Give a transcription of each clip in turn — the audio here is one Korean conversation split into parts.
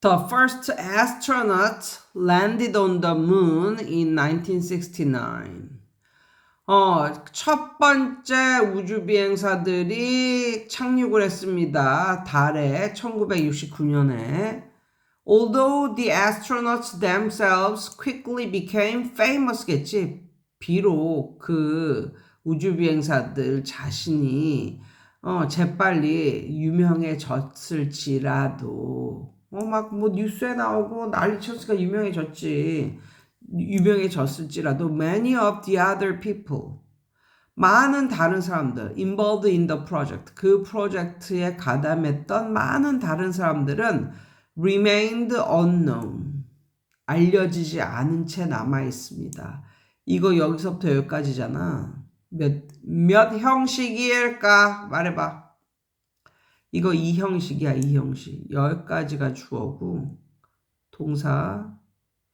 The first astronaut landed on the moon in 1969. 어, 첫 번째 우주 비행사들이 착륙을 했습니다. 달에 1969년에. Although the astronauts themselves quickly became famous겠지. 비록 그 우주 비행사들 자신이 어, 재빨리 유명해졌을지라도 어, 막 뭐 뉴스에 나오고 난리 쳤으니까 유명해졌지. 유명해졌을지라도 many of the other people 많은 다른 사람들 involved in the project 그 프로젝트에 가담했던 많은 다른 사람들은 remained unknown 알려지지 않은 채 남아 있습니다. 이거 여기서부터 여기까지잖아. 몇, 몇 형식일까? 말해봐. 이거 이 형식이야, 이 형식. 여기까지가 주어고, 동사,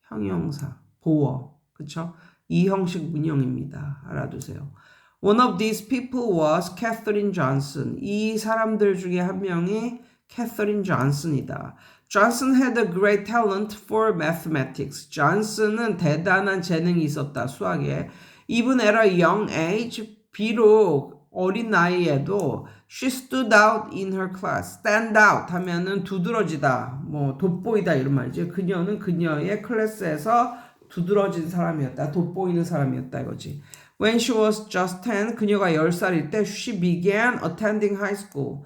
형용사, 보어. 그쵸? 이 형식 문형입니다. 알아두세요. One of these people was Catherine Johnson. 이 사람들 중에 한 명이 Catherine Johnson이다. Johnson had a great talent for mathematics. Johnson은 대단한 재능이 있었다. 수학에. Even at a young age, 비록 어린 나이에도 she stood out in her class. stand out 하면은 두드러지다, 뭐 돋보이다 이런 말이죠. 그녀는 그녀의 클래스에서 두드러진 사람이었다. 돋보이는 사람이었다 이거지. When she was just 10, 그녀가 10살일 때 she began attending high school.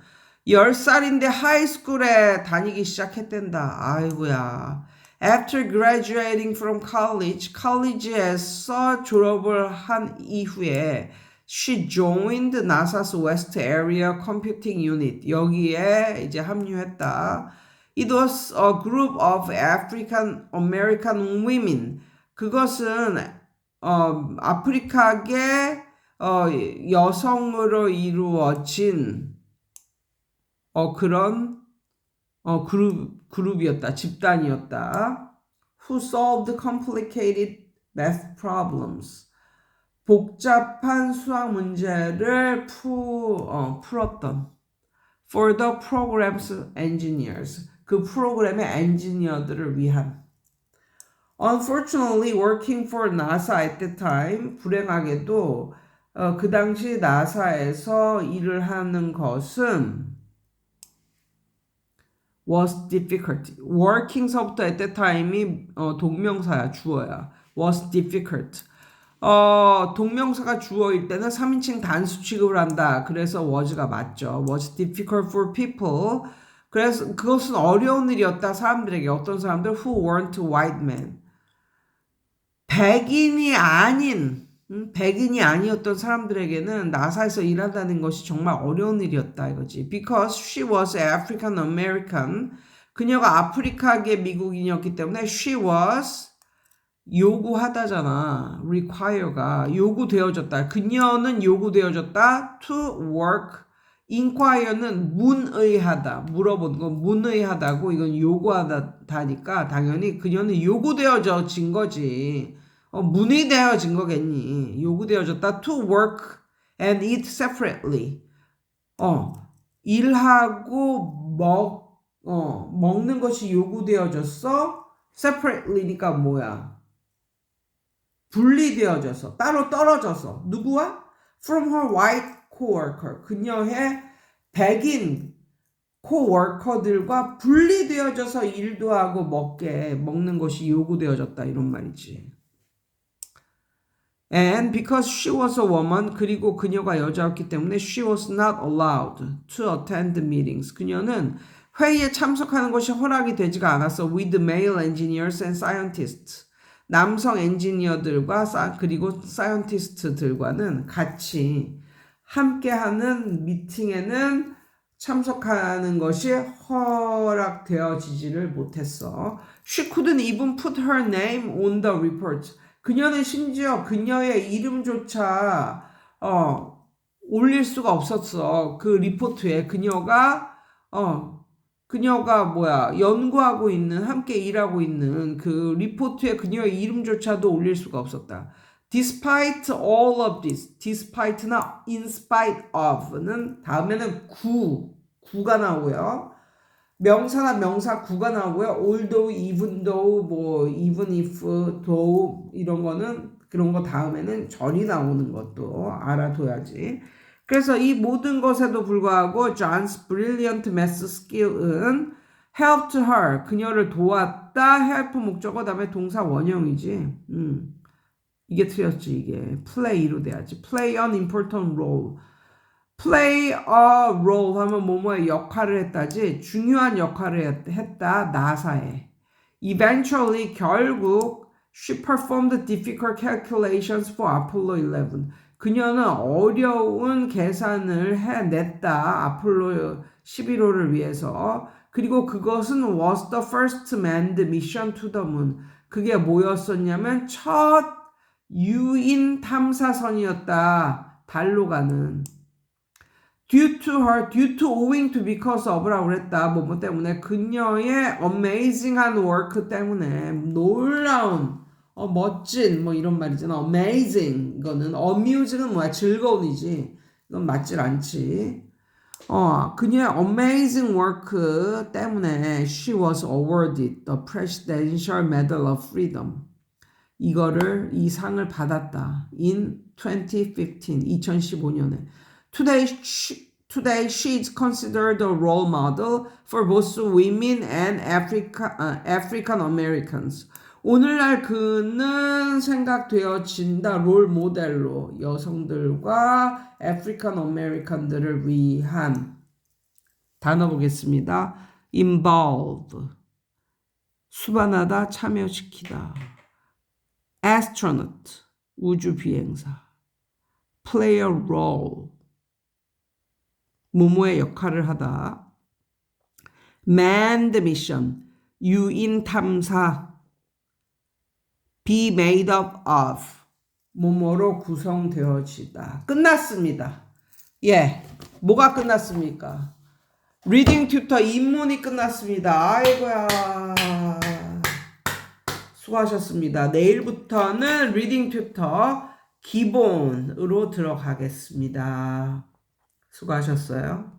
10살인데 하이스쿨에 다니기 시작했댄다. 아이고야. After graduating from college, college에서 졸업을 한 이후에 she joined NASA's West Area Computing Unit. 여기에 이제 합류했다. It was a group of African American women. 그것은 어, 아프리카계 어, 여성으로 이루어진 어, 그런 어, 그룹, 그룹이었다. 집단이었다. Who solved complicated math problems. 복잡한 수학 문제를 푸, 어, 풀었던. For the program's engineers. 그 프로그램의 엔지니어들을 위한. Unfortunately, working for NASA at the time, 불행하게도 어, 그 당시 나사에서 일을 하는 것은 was difficult. working서부터 at that time이 어, 동명사야 주어야. was difficult. 어, 동명사가 주어일 때는 3인칭 단수 취급을 한다. 그래서 was가 맞죠. was difficult for people. 그래서 그것은 어려운 일이었다. 사람들에게 어떤 사람들 who weren't white men. 백인이 아닌 음, 백인이 아니었던 사람들에게는 나사에서 일한다는 것이 정말 어려운 일이었다 이거지. Because she was African American. 그녀가 아프리카계 미국인이었기 때문에 she was 요구하다잖아. require가 요구되어졌다. 그녀는 요구되어졌다. to work. inquire는 문의하다. 물어보는 건 문의하다고 이건 요구하다니까 당연히 그녀는 요구되어진 거지. 어, 문의되어진 거겠니? 요구되어졌다. to work and eat separately. 어, 일하고 먹, 어, 먹는 것이 요구되어졌어. separately니까 뭐야? 분리되어져서, 따로 떨어져서. 누구와? from her white coworker. 그녀의 백인 코워커들과 분리되어져서 일도 하고 먹게 먹는 것이 요구되어졌다 이런 말이지. And because she was a woman, 그리고 그녀가 여자였기 때문에 she was not allowed to attend meetings. 그녀는 회의에 참석하는 것이 허락이 되지가 않았어. With male engineers and scientists. 남성 엔지니어들과 그리고 사이언티스트들과는 같이 함께하는 미팅에는 참석하는 것이 허락되어지지를 못했어. She couldn't even put her name on the report. 그녀는 심지어 그녀의 이름조차 어, 올릴 수가 없었어. 그 리포트에 그녀가 어, 그녀가 뭐야 연구하고 있는 함께 일하고 있는 그 리포트에 그녀의 이름조차도 올릴 수가 없었다. Despite all of this, despite나 in spite of는 다음에는 구 구가 나오고요. 명사나 명사 구가 나오고요. although, even though, 뭐 even if, though 이런 거는 그런 거 다음에는 절이 나오는 것도 알아둬야지. 그래서 이 모든 것에도 불구하고 John's brilliant math skill은 helped her 그녀를 도왔다 help 목적어 다음에 동사 원형이지. 음. 이게 틀렸지 이게 play로 돼야지. play an important role. play a role 하면 뭐뭐의 역할을 했다지 중요한 역할을 했- 했다 나사에 eventually 결국 she performed difficult calculations for Apollo 11 그녀는 어려운 계산을 해냈다 아폴로 11호를 위해서 그리고 그것은 was the first manned mission to the moon 그게 뭐였었냐면 첫 유인 탐사선이었다 달로 가는 due to her, due to owing to because of라고 그랬다. 뭐뭐 때문에 그녀의 amazing한 work 때문에 놀라운 어, 멋진 뭐 이런 말이잖아. amazing 이거는 amuse는 뭐야? 즐거운이지. 이건 맞질 않지. 어, 그녀의 amazing work 때문에 she was awarded the Presidential Medal of Freedom. 이거를 이 상을 받았다. in 2015, 2015년에. Today, she, today she is considered a role model for both women and Africa, 아, African Americans. 오늘날 그는 생각되어진다 롤 모델로 여성들과 아프리칸 아메리칸들을 위한 단어 보겠습니다. involved. 수반하다 참여시키다. Astronaut. 우주 비행사. Play a role. 모모의 역할을 하다. Manned mission. 유인 탐사 be made up of 모모로 구성되어지다 끝났습니다 예 뭐가 끝났습니까 리딩 튜터 입문이 끝났습니다 아이고야 수고하셨습니다. 내일부터는 리딩 튜터 기본으로 들어가겠습니다. 수고하셨어요.